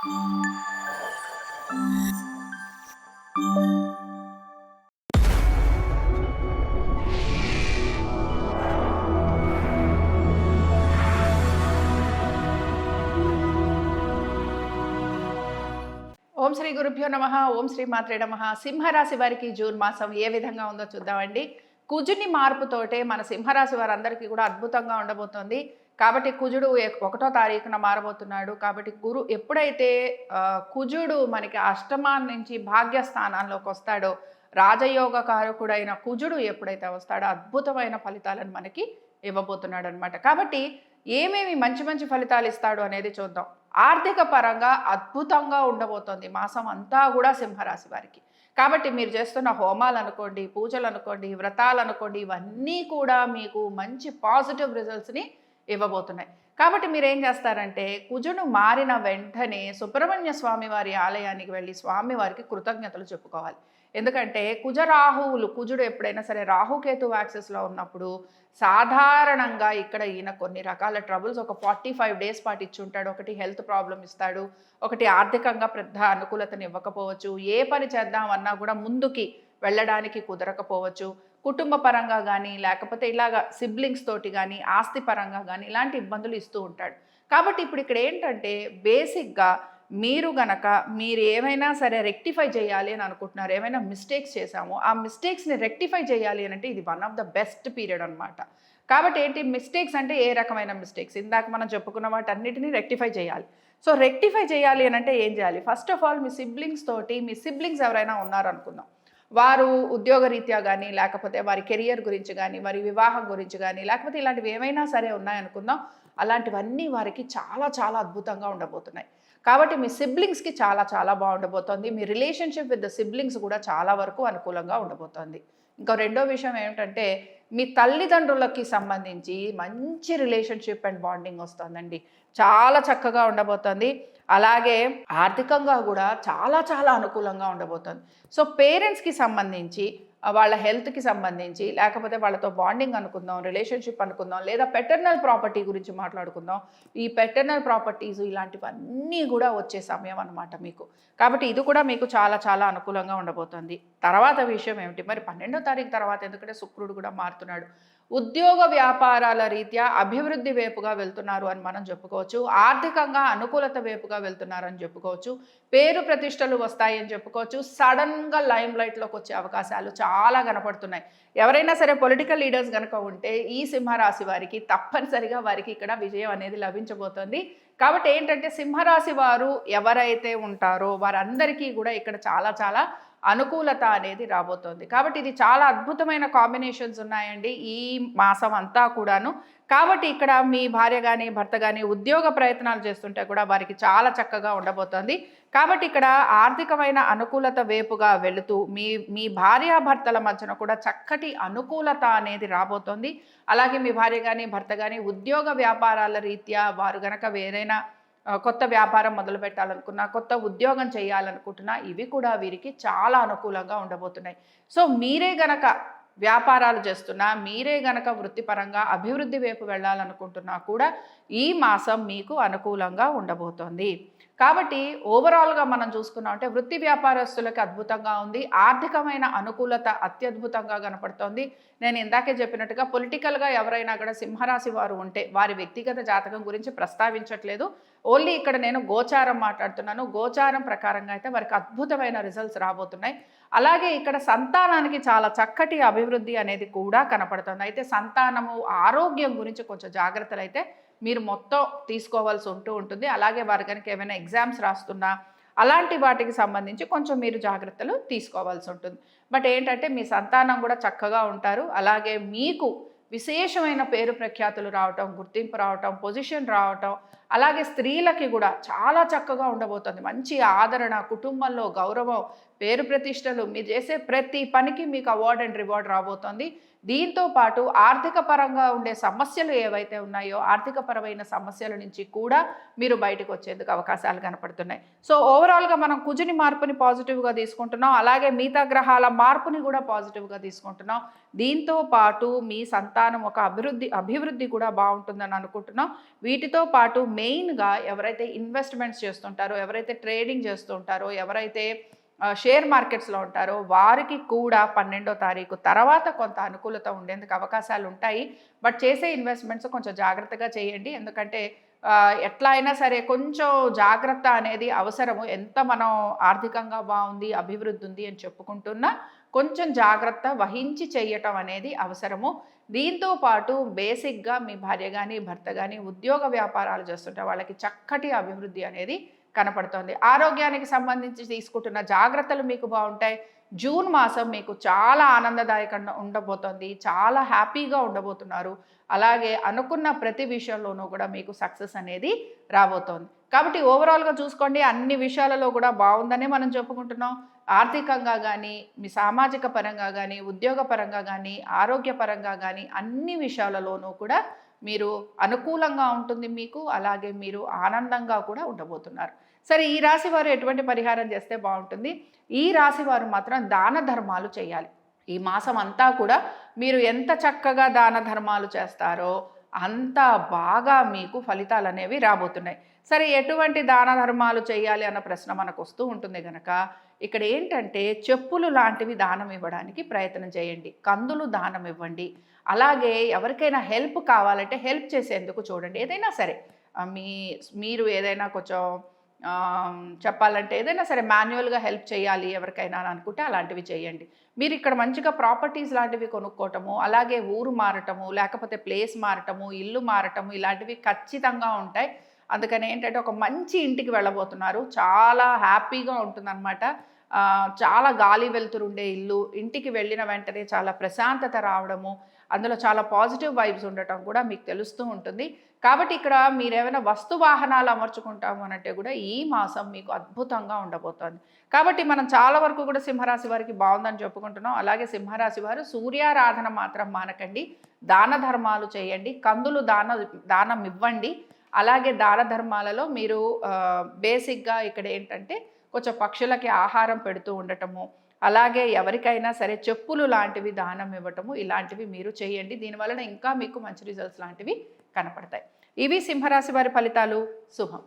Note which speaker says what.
Speaker 1: ఓం శ్రీ గురుభ్యో నమ ఓం శ్రీ మాత్రే నమ. సింహరాశి వారికి జూన్ మాసం ఏ విధంగా ఉందో చూద్దామండి. కుజుని మార్పుతోటే మన సింహరాశి వారందరికీ కూడా అద్భుతంగా ఉండబోతోంది. కాబట్టి కుజుడు ఒకటో తారీఖున మారబోతున్నాడు. కాబట్టి గురు ఎప్పుడైతే కుజుడు మనకి అష్టమాన్ నుంచి భాగ్యస్థానాల్లోకి వస్తాడో రాజయోగ కారకుడైన కుజుడు ఎప్పుడైతే వస్తాడో అద్భుతమైన ఫలితాలను మనకి ఇవ్వబోతున్నాడు అనమాట కాబట్టి ఏమేమి మంచి మంచి ఫలితాలు ఇస్తాడు అనేది చూద్దాం. ఆర్థిక పరంగా అద్భుతంగా ఉండబోతోంది. మాసం అంతా కూడా సింహరాశి వారికి. కాబట్టి మీరు చేస్తున్న హోమాలు అనుకోండి పూజలు అనుకోండి వ్రతాలు అనుకోండి ఇవన్నీ కూడా మీకు మంచి పాజిటివ్ రిజల్ట్స్ని ఇవ్వబోతున్నాయి. కాబట్టి మీరు ఏం చేస్తారంటే కుజుడు మారిన వెంటనే సుబ్రహ్మణ్య స్వామి వారి ఆలయానికి వెళ్ళి స్వామి వారికి కృతజ్ఞతలు చెప్పుకోవాలి. ఎందుకంటే కుజరాహువులు కుజుడు ఎప్పుడైనా సరే రాహుకేతు యాక్సెస్లో ఉన్నప్పుడు సాధారణంగా ఇక్కడ ఈయన కొన్ని రకాల ట్రబుల్స్ ఒక ఫార్టీ ఫైవ్ డేస్ పాటు ఇచ్చి ఉంటాడు. ఒకటి హెల్త్ ప్రాబ్లం ఇస్తాడు ఒకటి ఆర్థికంగా పెద్ద అనుకూలతను ఇవ్వకపోవచ్చు. ఏ పని చేద్దామన్నా కూడా ముందుకి వెళ్ళడానికి కుదరకపోవచ్చు. కుటుంబ పరంగా కానీ లేకపోతే ఇలాగ సిబ్లింగ్స్ తోటి కానీ ఆస్తి పరంగా కానీ ఇలాంటి ఇబ్బందులు ఇస్తూ ఉంటాడు. కాబట్టి ఇప్పుడు ఇక్కడ ఏంటంటే బేసిక్గా మీరు గనక మీరు ఏమైనా సరే రెక్టిఫై చేయాలి అని అనుకుంటున్నారు ఏమైనా మిస్టేక్స్ చేశాము ఆ మిస్టేక్స్ని రెక్టిఫై చేయాలి అని అంటే ఇది one of the best period అనమాట కాబట్టి ఏంటి మిస్టేక్స్ అంటే ఏ రకమైన మిస్టేక్స్ ఇందాక మనం చెప్పుకున్న వాటన్నిటిని రెక్టిఫై చేయాలి. సో రెక్టిఫై చేయాలి అని అంటే ఏం చేయాలి? ఫస్ట్ ఆఫ్ ఆల్ మీ సిబ్లింగ్స్ తోటి మీ సిబ్లింగ్స్ ఎవరైనా ఉన్నారనుకుందాం. వారు ఉద్యోగరీత్యా కానీ లేకపోతే వారి కెరియర్ గురించి కానీ వారి వివాహం గురించి కానీ లేకపోతే ఇలాంటివి ఏమైనా సరే ఉన్నాయనుకుందాం అలాంటివన్నీ వారికి చాలా చాలా అద్భుతంగా ఉండబోతున్నాయి. కాబట్టి మీ సిబ్లింగ్స్కి చాలా చాలా బాగుండబోతోంది. మీ రిలేషన్షిప్ విత్ ద సిబ్లింగ్స్ కూడా చాలా వరకు అనుకూలంగా ఉండబోతోంది. ఇంకా రెండో విషయం ఏమిటంటే మీ తల్లిదండ్రులకి సంబంధించి మంచి రిలేషన్షిప్ అండ్ బాండింగ్ వస్తుందండి. చాలా చక్కగా ఉండబోతోంది. అలాగే ఆర్థికంగా కూడా చాలా చాలా అనుకూలంగా ఉండబోతుంది. సో పేరెంట్స్కి సంబంధించి వాళ్ళ హెల్త్కి సంబంధించి లేకపోతే వాళ్ళతో బాండింగ్ అనుకుందాం రిలేషన్షిప్ అనుకుందాం లేదా పెటర్నల్ ప్రాపర్టీ గురించి మాట్లాడుకుందాం ఈ పెటర్నల్ ప్రాపర్టీస్ ఇలాంటివన్నీ కూడా వచ్చే సమయం అనమాట మీకు. కాబట్టి ఇది కూడా మీకు చాలా చాలా అనుకూలంగా ఉండబోతోంది. తర్వాత విషయం ఏమిటి? మరి పన్నెండో తారీఖు తర్వాత ఎందుకంటే శుక్రుడు కూడా మారుతున్నాడు. ఉద్యోగ వ్యాపారాల రీత్యా అభివృద్ధి వైపుగా వెళ్తున్నారు అని మనం చెప్పుకోవచ్చు. ఆర్థికంగా అనుకూలత వైపుగా వెళ్తున్నారని చెప్పుకోవచ్చు. పేరు ప్రతిష్టలు వస్తాయని చెప్పుకోవచ్చు. సడన్గా లైమ్ లైట్లోకి వచ్చే అవకాశాలు చాలా కనపడుతున్నాయి. ఎవరైనా సరే పొలిటికల్ లీడర్స్ కనుక ఉంటే ఈ సింహరాశి వారికి తప్పనిసరిగా వారికి ఇక్కడ విజయం అనేది లభించబోతోంది. కాబట్టి ఏంటంటే సింహరాశి వారు ఎవరైతే ఉంటారో వారందరికీ కూడా ఇక్కడ చాలా చాలా అనుకూలత అనేది రాబోతోంది. కాబట్టి ఇది చాలా అద్భుతమైన కాంబినేషన్స్ ఉన్నాయండి ఈ మాసం అంతా కూడాను. కాబట్టి ఇక్కడ మీ భార్య కానీ భర్త కానీ ఉద్యోగ ప్రయత్నాలు చేస్తుంటే కూడా వారికి చాలా చక్కగా ఉండబోతోంది. కాబట్టి ఇక్కడ ఆర్థికమైన అనుకూలత వైపుగా వెళుతూ మీ మీ భార్యాభర్తల మధ్యన కూడా చక్కటి అనుకూలత అనేది రాబోతోంది. అలాగే మీ భార్య కానీ భర్త కానీ ఉద్యోగ వ్యాపారాల రీత్యా వారు గనక వేరైనా కొత్త వ్యాపారం మొదలు పెట్టాలనుకున్నా కొత్త ఉద్యోగం చేయాలనుకుంటున్నా ఇవి కూడా వీరికి చాలా అనుకూలంగా ఉండబోతున్నాయి. సో మీరే గనక వ్యాపారాలు చేస్తున్నా మీరే గనక వృత్తిపరంగా అభివృద్ధి వైపు వెళ్ళాలనుకుంటున్నా కూడా ఈ మాసం మీకు అనుకూలంగా ఉండబోతోంది. కాబట్టి ఓవరాల్గా మనం చూసుకున్నాం అంటే వృత్తి వ్యాపారస్తులకి అద్భుతంగా ఉంది. ఆర్థికమైన అనుకూలత అత్యద్భుతంగా కనపడుతోంది. నేను ఇందాకే చెప్పినట్టుగా పొలిటికల్గా ఎవరైనా కూడా సింహరాశి వారు ఉంటే వారి వ్యక్తిగత జాతకం గురించి ప్రస్తావించట్లేదు. ఓన్లీ ఇక్కడ నేను గోచారం మాట్లాడుతున్నాను. గోచారం ప్రకారంగా అయితే వారికి అద్భుతమైన రిజల్ట్స్ రాబోతున్నాయి. అలాగే ఇక్కడ సంతానానికి చాలా చక్కటి అభివృద్ధి అనేది కూడా కనపడుతుంది. అయితే సంతానము ఆరోగ్యం గురించి కొంచెం జాగ్రత్తలు అయితే మీరు మొత్తం తీసుకోవాల్సి ఉంటూ ఉంటుంది. అలాగే వారు కనుక ఏమైనా ఎగ్జామ్స్ రాస్తున్నా అలాంటి వాటికి సంబంధించి కొంచెం మీరు జాగ్రత్తలు తీసుకోవాల్సి ఉంటుంది. బట్ ఏంటంటే మీ సంతానం కూడా చక్కగా ఉంటారు. అలాగే మీకు విశేషమైన పేరు ప్రఖ్యాతులు రావటం గుర్తింపు రావటం పొజిషన్ రావటం అలాగే స్త్రీలకి కూడా చాలా చక్కగా ఉండబోతుంది. మంచి ఆదరణ కుటుంబంలో గౌరవం పేరు ప్రతిష్టలు మీరు చేసే ప్రతి పనికి మీకు అవార్డ్ అండ్ రివార్డ్ రాబోతోంది. దీంతో పాటు ఆర్థిక పరంగా ఉండే సమస్యలు ఏవైతే ఉన్నాయో ఆర్థిక పరమైన సమస్యల నుంచి కూడా మీరు బయటకు వచ్చేందుకు అవకాశాలు కనపడుతున్నాయి. సో ఓవరాల్గా మనం కుజుని మార్పుని పాజిటివ్గా తీసుకుంటున్నాం. అలాగే మిగతా గ్రహాల మార్పుని కూడా పాజిటివ్గా తీసుకుంటున్నాం. దీంతో పాటు మీ సంతానం ఒక అభివృద్ధి అభివృద్ధి కూడా బాగుంటుందని అనుకుంటున్నాం. వీటితో పాటు మెయిన్గా ఎవరైతే ఇన్వెస్ట్మెంట్స్ చేస్తుంటారో ఎవరైతే ట్రేడింగ్ చేస్తుంటారో ఎవరైతే షేర్ మార్కెట్స్లో ఉంటారో. వారికి కూడా పన్నెండో తారీఖు తర్వాత కొంత అనుకూలత ఉండేందుకు అవకాశాలు ఉంటాయి. బట్ చేసే ఇన్వెస్ట్మెంట్స్ కొంచెం జాగ్రత్తగా చేయండి. ఎందుకంటే ఎట్లా అయినా సరే కొంచెం జాగ్రత్త అనేది అవసరము. ఎంత మనం ఆర్థికంగా బాగుంది అభివృద్ధి ఉంది అని చెప్పుకుంటున్నా కొంచెం జాగ్రత్త వహించి చేయటం అనేది అవసరము. దీంతో పాటు బేసిక్గా మీ భార్య కానీ భర్త కానీ ఉద్యోగ వ్యాపారాలు చేస్తుంటే వాళ్ళకి చక్కటి అభివృద్ధి అనేది కనపడుతోంది. ఆరోగ్యానికి సంబంధించి తీసుకుంటున్న జాగ్రత్తలు మీకు బాగుంటాయి. జూన్ మాసం మీకు చాలా ఆనందదాయకంగా ఉండబోతోంది. చాలా హ్యాపీగా ఉండబోతున్నారు. అలాగే అనుకున్న ప్రతి విషయంలోనూ కూడా మీకు సక్సెస్ అనేది రాబోతోంది. కాబట్టి ఓవరాల్గా చూసుకోండి అన్ని విషయాలలో కూడా బాగుందనే మనం చెప్పుకుంటున్నాం. ఆర్థికంగా కానీ మీ సామాజిక పరంగా కానీ ఉద్యోగపరంగా కానీ ఆరోగ్యపరంగా కానీ అన్ని విషయాలలోనూ కూడా మీరు అనుకూలంగా ఉంటుంది మీకు అలాగే మీరు ఆనందంగా కూడా ఉండబోతున్నారు. సరే ఈ రాశి వారు ఎటువంటి పరిహారం చేస్తే బాగుంటుంది? ఈ రాశి వారు మాత్రం దాన ధర్మాలు చేయాలి. ఈ మాసం అంతా కూడా మీరు ఎంత చక్కగా దాన ధర్మాలు చేస్తారో అంత బాగా మీకు ఫలితాలు అనేవి రాబోతున్నాయి. సరే ఎటువంటి దాన ధర్మాలు చేయాలి అన్న ప్రశ్న మనకు వస్తూ ఉంటుంది కనుక ఇక్కడ ఏంటంటే చెప్పులు లాంటివి దానం ఇవ్వడానికి ప్రయత్నం చేయండి. కందులు దానం ఇవ్వండి. అలాగే ఎవరికైనా హెల్ప్ కావాలంటే హెల్ప్ చేసేందుకు చూడండి. ఏదైనా సరే మీ మీరు ఏదైనా కొంచెం చెప్పాలంటే ఏదైనా సరే మాన్యువల్గా హెల్ప్ చేయాలి ఎవరికైనా అనుకుంటే అలాంటివి చేయండి. మీరు ఇక్కడ మంచిగా ప్రాపర్టీస్ లాంటివి కొనుక్కోవటము అలాగే ఊరు మారటము లేకపోతే ప్లేస్ మారటము ఇల్లు మారటము ఇలాంటివి ఖచ్చితంగా ఉంటాయి. అందుకని ఏంటంటే ఒక మంచి ఇంటికి వెళ్ళబోతున్నారు. చాలా హ్యాపీగా ఉంటుందన్నమాట. చాలా గాలి వెళ్తురుండే ఉండే ఇల్లు. ఇంటికి వెళ్ళిన వెంటనే చాలా ప్రశాంతత రావడము అందులో చాలా పాజిటివ్ వైబ్స్ ఉండటం కూడా మీకు తెలుస్తూ ఉంటుంది. కాబట్టి ఇక్కడ మీరు ఏమైనా వస్తు వాహనాలు అమర్చుకుంటాము అనంటే కూడా ఈ మాసం మీకు అద్భుతంగా ఉండబోతోంది. కాబట్టి మనం చాలా వరకు కూడా సింహరాశి వారికి బాగుందని చెప్పుకుంటున్నాం. అలాగే సింహరాశి వారు సూర్యారాధన మాత్రం మానకండి. దాన ధర్మాలు చేయండి. కందులు దాన దానం ఇవ్వండి. అలాగే దాన ధర్మాలలో మీరు బేసిక్గా ఇక్కడ ఏంటంటే కొంచెం పక్షులకి ఆహారం పెడుతూ ఉండటము అలాగే ఎవరికైనా సరే చెప్పులు లాంటివి దానం ఇవ్వటము ఇలాంటివి మీరు చేయండి. దీనివలన ఇంకా మీకు మంచి రిజల్ట్స్ లాంటివి కనపడతాయి. ఇవి సింహరాశి వారి ఫలితాలు. శుభం.